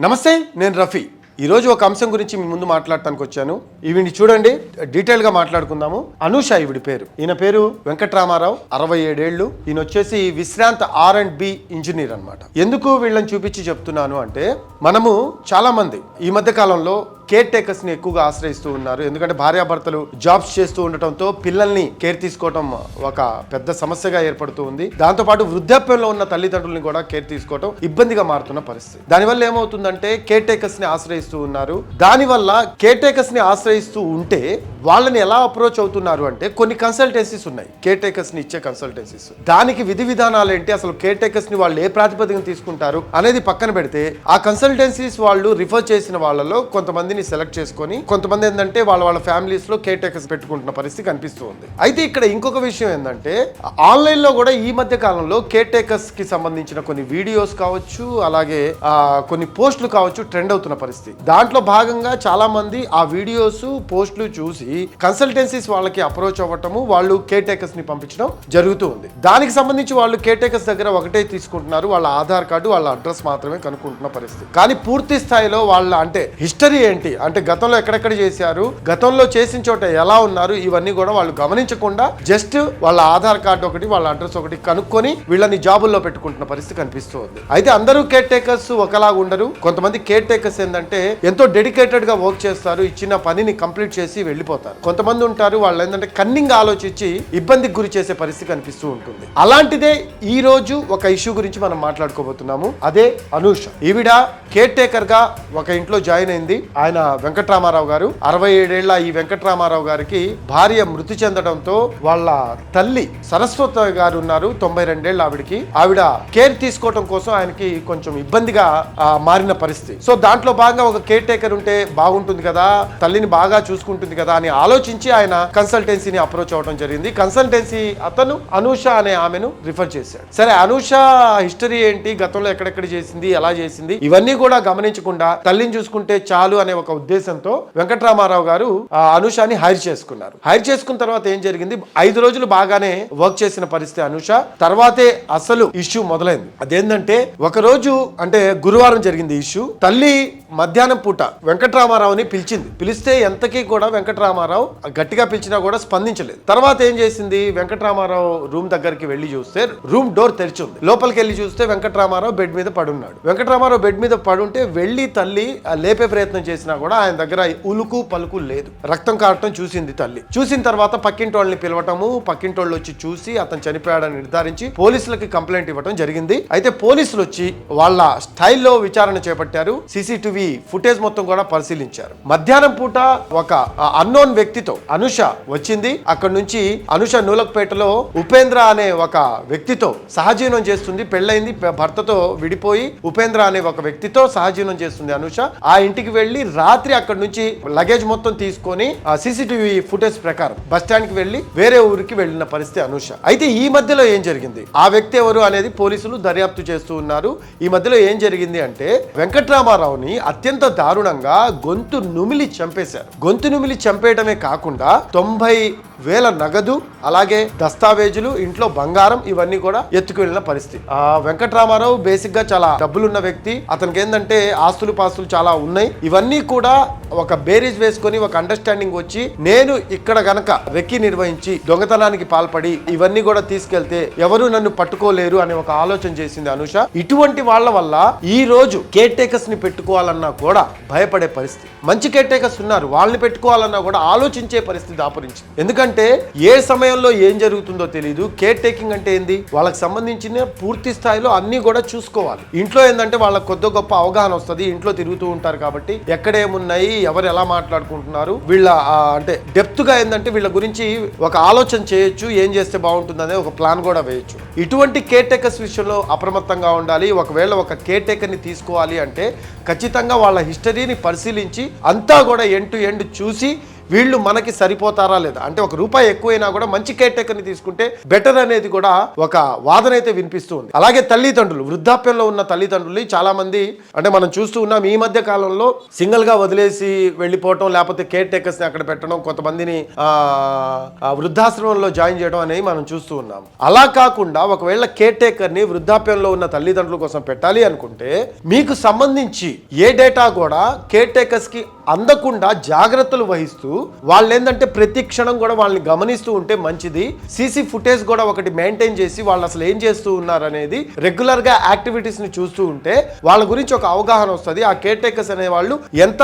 నమస్తే నేను రఫీ. ఈరోజు ఒక అంశం గురించి మీ ముందు మాట్లాడటానికి వచ్చాను. ఈవిని చూడండి డీటెయిల్గా మాట్లాడుకుందాము. అనూష ఈవిడి పేరు. ఈయన పేరు వెంకట్రామారావు అరవై ఏడేళ్ళు ఈయన వచ్చేసి విశ్రాంత ఆర్ అండ్ బి ఇంజనీర్ అన్నమాట. ఎందుకు వీళ్ళని చూపించి చెప్తున్నాను అంటే మనము చాలామంది ఈ మధ్య కాలంలో కేర్ టేకర్స్ని ఎక్కువగా ఆశ్రయిస్తూ ఉన్నారు. ఎందుకంటే భార్యాభర్తలు జాబ్స్ చేస్తూ ఉండటంతో పిల్లల్ని కేర్ తీసుకోవటం ఒక పెద్ద సమస్యగా ఏర్పడుతూ ఉంది. దాంతోపాటు వృద్ధాప్యంలో ఉన్న తల్లిదండ్రుల్ని కూడా కేర్ తీసుకోవటం ఇబ్బందిగా మారుతున్న పరిస్థితి. దానివల్ల ఏమవుతుందంటే కేర్ టేకర్స్ని ఆశ్రయిస్తూ ఉన్నారు. దానివల్ల కేర్ టేకర్స్ని ఆశ్రయిస్తూ ఉంటే వాళ్ళని ఎలా అప్రోచ్ అవుతున్నారు అంటే కొన్ని కన్సల్టెన్సీస్ ఉన్నాయి. కేర్ టేకర్స్ని ఇచ్చే కన్సల్టెన్సీస్. దానికి విధి విధానాలు ఏంటి? అసలు కేర్ టేకర్స్ని వాళ్ళు ఏ ప్రాతిపదికన తీసుకుంటారు? అనేది పక్కన పెడితే ఆ కన్సల్టెన్సీస్ వాళ్ళు రిఫర్ చేసిన వాళ్ళలో కొంతమందిని సెలెక్ట్ చేసుకొని కొంతమంది ఏంటంటే వాళ్ళ వాళ్ళ ఫ్యామిలీస్లో కేర్ టేకర్స్ పెట్టుకుంటున్న పరిస్థితి కనిపిస్తూ ఉంది. అయితే ఇక్కడ ఇంకొక విషయం ఏంటంటే ఆన్లైన్లో కూడా ఈ మధ్య కాలంలో కేర్ టేకర్స్కి సంబంధించిన కొన్ని వీడియోస్ కావచ్చు అలాగే కొన్ని పోస్టులు కావచ్చు ట్రెండ్ అవుతున్న పరిస్థితి. దాంట్లో భాగంగా చాలా మంది ఆ వీడియోస్ పోస్టులు చూసి కన్సల్టెన్సీస్ వాళ్ళకి అప్రోచ్ అవ్వటము వాళ్ళు కేర్ టేకర్స్ని పంపించడం జరుగుతూ ఉంది. దానికి సంబంధించి వాళ్ళు కేర్ టేకర్స్ దగ్గర ఒకటే తీసుకుంటున్నారు వాళ్ళ ఆధార్ కార్డు వాళ్ళ అడ్రస్ మాత్రమే కనుక్కుంటున్న పరిస్థితి. కానీ పూర్తి స్థాయిలో వాళ్ళ అంటే హిస్టరీ ఏంటి అంటే గతంలో ఎక్కడెక్కడ చేశారు? గతంలో చేసిన చోట ఎలా ఉన్నారు? ఇవన్నీ కూడా వాళ్ళు గమనించకుండా జస్ట్ వాళ్ళ ఆధార్ కార్డు ఒకటి వాళ్ళ అడ్రస్ ఒకటి కనుక్కొని వీళ్ళని జాబుల్లో పెట్టుకుంటున్న పరిస్థితి కనిపిస్తూ ఉంది అయితే అందరూ కేర్ టేకర్స్ ఒకలాగా ఉండరు. కొంతమంది కేర్ టేకర్స్ ఏంటంటే ఎంతో డెడికేటెడ్గా వర్క్ చేస్తారు. ఇచ్చిన పనిని కంప్లీట్ చేసి వెళ్ళిపోతారు. కొంతమంది ఉంటారు వాళ్ళు ఏంటంటే కన్నింగ్ ఆలోచించి ఇబ్బందికి గురి చేసే పరిస్థితి కనిపిస్తూ ఉంటుంది. అలాంటిదే ఈ రోజు ఒక ఇష్యూ గురించి మనం మాట్లాడుకోబోతున్నాము. అదే అనూష. ఈవిడ కేర్ టేకర్గా ఒక ఇంట్లో జాయిన్ అయింది. ఆయన వెంకట్రామారావు గారు. అరవై ఏడేళ్ళ ఈ వెంకట్రామారావు గారికి భార్య మృతి చెందడంతో వాళ్ళ తల్లి సరస్వతి గారు ఉన్నారు తొంభై రెండేళ్ళ ఆవిడకి. ఆవిడ కేర్ తీసుకోవడం కోసం ఆయనకి కొంచెం ఇబ్బందిగా మారిన పరిస్థితి. సో దాంట్లో భాగంగా ఒక కేర్ టేకర్ ఉంటే బాగుంటుంది కదా తల్లిని బాగా చూసుకుంటుంది కదా అని ఆలోచించి ఆయన కన్సల్టెన్సీని అప్రోచ్ అవ్వడం జరిగింది. కన్సల్టెన్సీ అతను అనూష అనే ఆమెను రిఫర్ చేశాడు. సరే అనూష హిస్టరీ ఏంటి గతంలో ఎక్కడెక్కడ చేసింది ఎలా చేసింది ఇవన్నీ కూడా గమనించకుండా తల్లిని చూసుకుంటే చాలు అనే ఒక ఉద్దేశంతో వెంకట్రామారావు గారు ఆ అనూషని హైర్ చేసుకున్నారు. హైర్ చేసుకున్న తర్వాత ఏం జరిగింది? ఐదు రోజులు బాగానే వర్క్ చేసిన పరిస్థితి అనుష. తర్వాతే అసలు ఇష్యూ మొదలైంది. అదేంటంటే ఒక రోజు అంటే గురువారం జరిగింది ఇష్యూ. తల్లి మధ్యాహ్నం పూట వెంకట్రామారావుని పిలిచింది. పిలిస్తే ఎంతకీ కూడా వెంకట్రామారావు గట్టిగా పిలిచినా కూడా స్పందించలేదు. తర్వాత ఏం చేసింది? వెంకట్రామారావు రూమ్ దగ్గరికి వెళ్ళి చూస్తే రూమ్ డోర్ తెరిచి ఉంది లోపలికి వెళ్ళి చూస్తే వెంకట్రామారావు బెడ్ మీద పడున్నాడు. వెంకట్రామారావు బెడ్ మీద పడుంటే వెళ్ళి తల్లి ఆ లేపే ప్రయత్నం చేసిన కూడా ఆయన దగ్గర ఉలుకు పలుకు లేదు. రక్తం కారటం చూసింది తల్లి. చూసిన తర్వాత పక్కింటి వాళ్ళని పిలవటము పక్కింటి వాళ్ళు వచ్చి చూసి అతను చనిపోయాడని నిర్ధారించి పోలీసులకి కంప్లైంట్ ఇవ్వడం జరిగింది. అయితే పోలీసులు వచ్చి వాళ్ళ స్టైల్లో విచారణ చేపట్టారు. సీసీటీవీ ఫుటేజ్ మొత్తం కూడా పరిశీలించారు. మధ్యాహ్నం పూట ఒక అన్నోన్ వ్యక్తితో అనుష వచ్చింది. అక్కడ నుంచి అనుష నూలక్పేటలో ఉపేంద్ర అనే ఒక వ్యక్తితో సహజీవనం చేస్తుంది. పెళ్ళైంది భర్తతో విడిపోయి ఉపేంద్ర అనే ఒక వ్యక్తితో సహజీవనం చేస్తుంది అనుష. ఆ ఇంటికి వెళ్ళి రాత్రి అక్కడ నుంచి లగేజ్ మొత్తం తీసుకొని ఆ సీసీటీవీ ఫుటేజ్ ప్రకారం బస్ స్టాండ్కి వెళ్ళి వేరే ఊరికి వెళ్ళిన పరిస్థితి అనూష అయితే ఈ మధ్యలో ఏం జరిగింది? ఆ వ్యక్తి ఎవరు అనేది పోలీసులు దర్యాప్తు చేస్తూ ఉన్నారు. ఈ మధ్యలో ఏం జరిగింది అంటే వెంకట్రామారావుని అత్యంత దారుణంగా గొంతు నుమిలి చంపేశారు. గొంతు నుమిలి చంపేయడమే కాకుండా తొంభై వేల నగదు అలాగే దస్తావేజులు ఇంట్లో బంగారం ఇవన్నీ కూడా ఎత్తుకు వెళ్ళిన పరిస్థితి. ఆ వెంకట్రామారావు బేసిక్గా చాలా డబ్బులున్న వ్యక్తి. అతనికి ఏంటంటే ఆస్తులు పాస్తులు చాలా ఉన్నాయి. ఇవన్నీ కూడా ఒక బేరీజ్ వేసుకొని ఒక అండర్స్టాండింగ్ వచ్చి నేను ఇక్కడ గనక రెక్కి నిర్వహించి దొంగతనానికి పాల్పడి ఇవన్నీ కూడా తీసుకెళ్తే ఎవరు నన్ను పట్టుకోలేరు అనే ఒక ఆలోచన చేసింది అనుష. ఇటువంటి వాళ్ళ వల్ల ఈ రోజు కేర్ టేకర్స్ని పెట్టుకోవాలన్నా కూడా భయపడే పరిస్థితి. మంచి కేర్ టేకర్స్ ఉన్నారు. వాళ్ళని పెట్టుకోవాలన్నా కూడా ఆలోచించే పరిస్థితి దాపురించింది. ఎందుకంటే ఏ సమయంలో ఏం జరుగుతుందో తెలియదు కేర్ టేకింగ్ అంటే ఏంది? వాళ్ళకి సంబంధించిన పూర్తి స్థాయిలో అన్ని కూడా చూసుకోవాలి. ఇంట్లో ఏంటంటే వాళ్ళకి కొద్ది గొప్ప అవగాహన వస్తుంది. ఇంట్లో తిరుగుతూ ఉంటారు కాబట్టి ఎక్కడ ఏమున్నాయి ఎవరు ఎలా మాట్లాడుకుంటున్నారు వీళ్ళ అంటే డెప్త్గా ఏంటంటే వీళ్ళ గురించి ఒక ఆలోచన చేయొచ్చు ఏం చేస్తే బాగుంటుందనే ఒక ప్లాన్ కూడా వేయొచ్చు. ఇటువంటి కేర్ టేకర్స్ విషయంలో అప్రమత్తంగా ఉండాలి. ఒకవేళ ఒక కేర్ టేకర్ని తీసుకోవాలి అంటే ఖచ్చితంగా వాళ్ళ హిస్టరీని పరిశీలించి అంతా కూడా ఎండ్ టు ఎండ్ చూసి వీళ్ళు మనకి సరిపోతారా లేదా? అంటే ఒక రూపాయి ఎక్కువైనా కూడా మంచి కేర్ టేకర్ని తీసుకుంటే బెటర్ అనేది కూడా ఒక వాదన అయితే వినిపిస్తూ ఉంది. అలాగే తల్లిదండ్రులు వృద్ధాప్యంలో ఉన్న తల్లిదండ్రులు చాలా మంది అంటే మనం చూస్తూ ఉన్నాం ఈ మధ్య కాలంలో సింగిల్గా వదిలేసి వెళ్ళిపోవటం లేకపోతే కేర్ టేకర్స్ని అక్కడ పెట్టడం కొంతమందిని వృద్ధాశ్రమంలో జాయిన్ చేయడం అనేది మనం చూస్తూ ఉన్నాం. అలా కాకుండా ఒకవేళ కేర్ టేకర్ని వృద్ధాప్యంలో ఉన్న తల్లిదండ్రుల కోసం పెట్టాలి అనుకుంటే మీకు సంబంధించి ఏ డేటా కూడా కేర్ టేకర్స్కి అందకుండా జాగ్రత్తలు వహిస్తూ వాళ్ళు ఏంటంటే ప్రతి క్షణం కూడా వాళ్ళని గమనిస్తూ ఉంటే మంచిది. సీసీ ఫుటేజ్ కూడా ఒకటి మెయింటైన్ చేసి వాళ్ళు అసలు ఏం చేస్తూ ఉన్నారు అనేది రెగ్యులర్గా యాక్టివిటీస్ని చూస్తూ ఉంటే వాళ్ళ గురించి ఒక అవగాహన వస్తుంది. ఆ కేర్ టేకర్స్ అనే వాళ్ళు ఎంత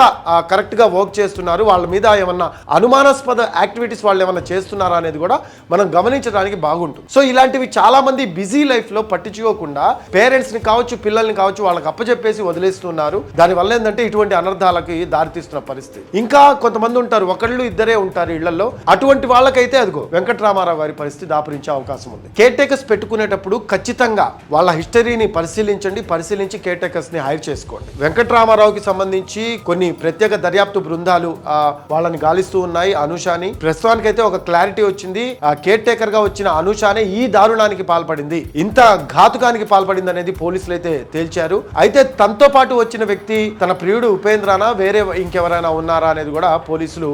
కరెక్ట్గా వర్క్ చేస్తున్నారు వాళ్ళ మీద ఏమన్నా అనుమానాస్పద యాక్టివిటీస్ వాళ్ళు ఏమన్నా చేస్తున్నారా అనేది కూడా మనం గమనించడానికి బాగుంటుంది. సో ఇలాంటివి చాలా మంది బిజీ లైఫ్లో పట్టించుకోకుండా పేరెంట్స్ని కావచ్చు పిల్లల్ని కావచ్చు వాళ్ళకి అప్పచెప్పేసి వదిలేస్తున్నారు. దాని వల్ల ఏంటంటే ఇటువంటి అనర్థాలకి దారితీస్తున్న పరిస్థితి. ఇంకా కొంతమంది ఉంటారు ఒకళ్ళు ఇద్దరే ఉంటారు ఇళ్ళలో అటువంటి వాళ్ళకైతే అదిగో వెంకటరామారావు గారి పరిస్థితి దాపరించే అవకాశం ఉంది. కేర్ టేకర్స్ పెట్టుకునేటప్పుడు ఖచ్చితంగా వాళ్ళ హిస్టరీని పరిశీలించండి పరిశీలించి కేర్ టేకర్స్ని హైర్ చేసుకోండి. వెంకటరామారావుకి సంబంధించి కొన్ని ప్రత్యేక దర్యాప్తు బృందాలు వాళ్ళని గాలిస్తూ ఉన్నాయి. అనుషాని ప్రస్తుతానికి అయితే ఒక క్లారిటీ వచ్చింది. ఆ కేర్ టేకర్గా వచ్చిన అనుషానే ఈ దారుణానికి పాల్పడింది. ఇంత ఘాతుకానికి పాల్పడింది అనేది పోలీసులు అయితే తేల్చారు. అయితే తనతో పాటు వచ్చిన వ్యక్తి తన ప్రియుడు ఉపేంద్రనా వేరే ఇంకెవరైనా ఉన్నారా అనేది కూడా పోలీసులు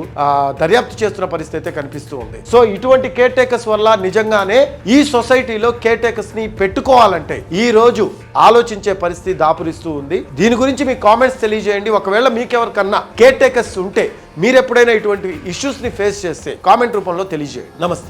దర్యాప్తు చేస్తున్న పరిస్థితి అయితే కనిపిస్తూ ఉంది. సో ఇటువంటి కేర్ టేకర్స్ వల్ల నిజంగానే ఈ సొసైటీలో కేర్ టేకర్స్ని పెట్టుకోవాలంటే ఈ రోజు ఆలోచించే పరిస్థితి దాపురిస్తూ ఉంది. దీని గురించి మీ కామెంట్స్ తెలియజేయండి. ఒకవేళ మీకెవరికన్నా కేర్ టేకర్స్ ఉంటే మీరెప్పుడైనా ఇటువంటి ఇష్యూస్ని ఫేస్ చేస్తే కామెంట్ రూపంలో తెలియజేయండి. నమస్తే.